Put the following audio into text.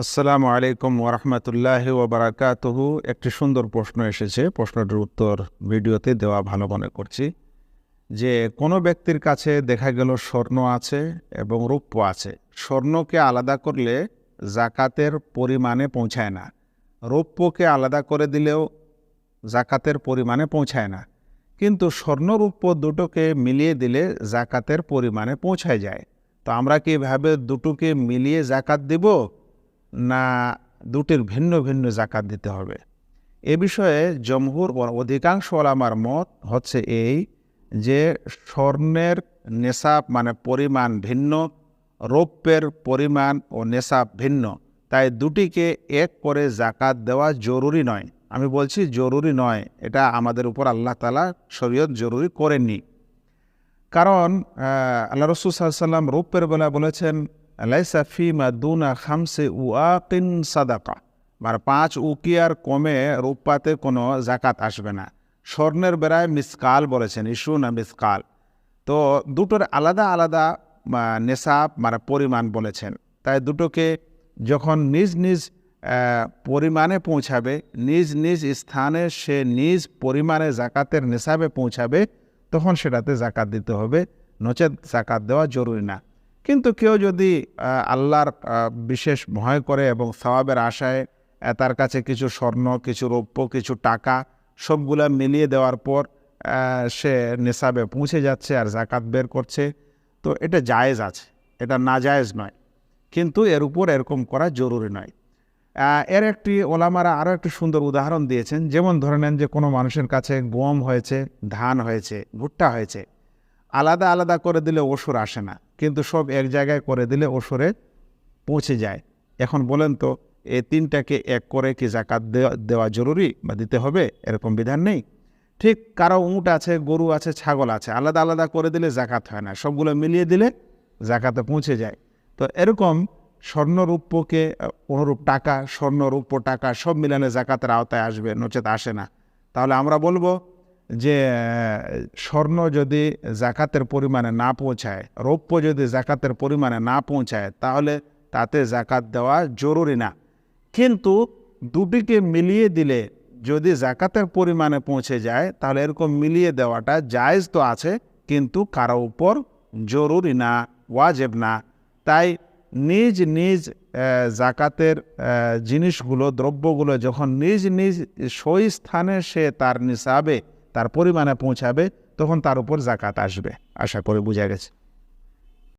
আসসালামু আলাইকুম ওরহমতুল্লাহ ওবরাকাতহু একটি সুন্দর প্রশ্ন এসেছে। প্রশ্নটির উত্তর ভিডিওতে দেওয়া ভালো মনে করছি যে, কোনো ব্যক্তির কাছে দেখা গেল স্বর্ণ আছে এবং রৌপ্য আছে। স্বর্ণকে আলাদা করলে জাকাতের পরিমাণে পৌঁছায় না। রৌপ্যকে আলাদা করে দিলেও জাকাতের পরিমাণে পৌঁছায় না। কিন্তু স্বর্ণ রৌপ্য দুটোকে মিলিয়ে দিলে জাকাতের পরিমাণে পৌঁছায় যায়। তো আমরা কি এভাবে দুটোকে মিলিয়ে জাকাত দিব? না দুটির ভিন্ন ভিন্ন জাকাত দিতে হবে। এ বিষয়ে জমহুর অধিকাংশ ওলামার মত হচ্ছে এই যে স্বর্ণের নেশাব মানে পরিমাণ ভিন্ন, রৌপ্যের পরিমাণ ও নেশাব ভিন্ন। তাই দুটিকে এক করে জাকাত দেওয়া জরুরি নয়। আমি বলছি জরুরি নয়, এটা আমাদের উপর আল্লাহ তালা শরীয়ত জরুরি করেননি। কারণ আল্লাহ রসুল সাল্লাম রৌপ্যের বেলা বলেছেন লাইসা ফি মাদুনা খামসে উয়াকিন সাদাকা মানে পাঁচ উকিয়ার কমে রূপাতে কোনো জাকাত আসবে না। স্বর্ণের বেড়ায় মিসকাল বলেছেন, ইস্যু না মিসকাল? তো দুটোর আলাদা আলাদা নেশাব মানে পরিমাণ বলেছেন। তাই দুটোকে যখন নিজ নিজ পরিমাণে পৌঁছাবে, নিজ নিজ স্থানে সে নিজ পরিমাণে জাকাতের নেশাবে পৌঁছাবে, তখন সেটাতে জাকাত দিতে হবে। নচেত জাকাত দেওয়া জরুরি না। কিন্তু কেউ যদি আল্লাহর বিশেষ ভয় করে এবং সওয়াবের আশায় তার কাছে কিছু স্বর্ণ, কিছু রৌপ্য, কিছু টাকা, সবগুলা মিলিয়ে দেওয়ার পর সে নেশাবে পৌঁছে যাচ্ছে আর জাকাত বের করছে, তো এটা জায়েজ আছে। এটা না জায়েজ নয়। কিন্তু এর উপর এরকম করা জরুরি নয়। এর একটি ওলামারা আরও একটি সুন্দর উদাহরণ দিয়েছেন। যেমন ধরে নেন যে কোনো মানুষের কাছে গম হয়েছে, ধান হয়েছে, ভুট্টা হয়েছে। আলাদা আলাদা করে দিলে ওষুর আসে না কিন্তু সব এক জায়গায় করে দিলে ওষুরে পৌঁছে যায়। এখন বলেন তো এই তিনটাকে এক করে কি জাকাত দেওয়া জরুরি বা দিতে হবে? এরকম বিধান নেই। ঠিক কারও উঁট আছে গরু আছে ছাগল আছে আলাদা আলাদা করে দিলে জাকাত হয় না। সবগুলো মিলিয়ে দিলে জাকাতে পৌঁছে যায়। তো এরকম স্বর্ণরূপ্যকে আহ, অনুরূপ টাকা স্বর্ণরূপ্য টাকা সব মিলানে জাকাতের আওতায় আসবে নচেত আসে না। তাহলে আমরা বলব যে স্বর্ণ যদি জাকাতের পরিমাণে না পৌঁছায়, রৌপ্য যদি জাকাতের পরিমাণে না পৌঁছায়, তাহলে তাতে জাকাত দেওয়া জরুরি না। কিন্তু দুটিকে মিলিয়ে দিলে যদি জাকাতের পরিমাণে পৌঁছে যায়, তাহলে এরকম মিলিয়ে দেওয়াটা জায়জ তো আছে, কিন্তু কারও উপর জরুরি না, ওয়াজেব না। তাই নিজ নিজ জাকাতের জিনিসগুলো, দ্রব্যগুলো যখন নিজ নিজ সই স্থানে সে তার নিসাবে তার পরিমাণে পৌঁছাবে তখন তার উপর জাকাত আসবে। আশা করে বোঝা গেছে।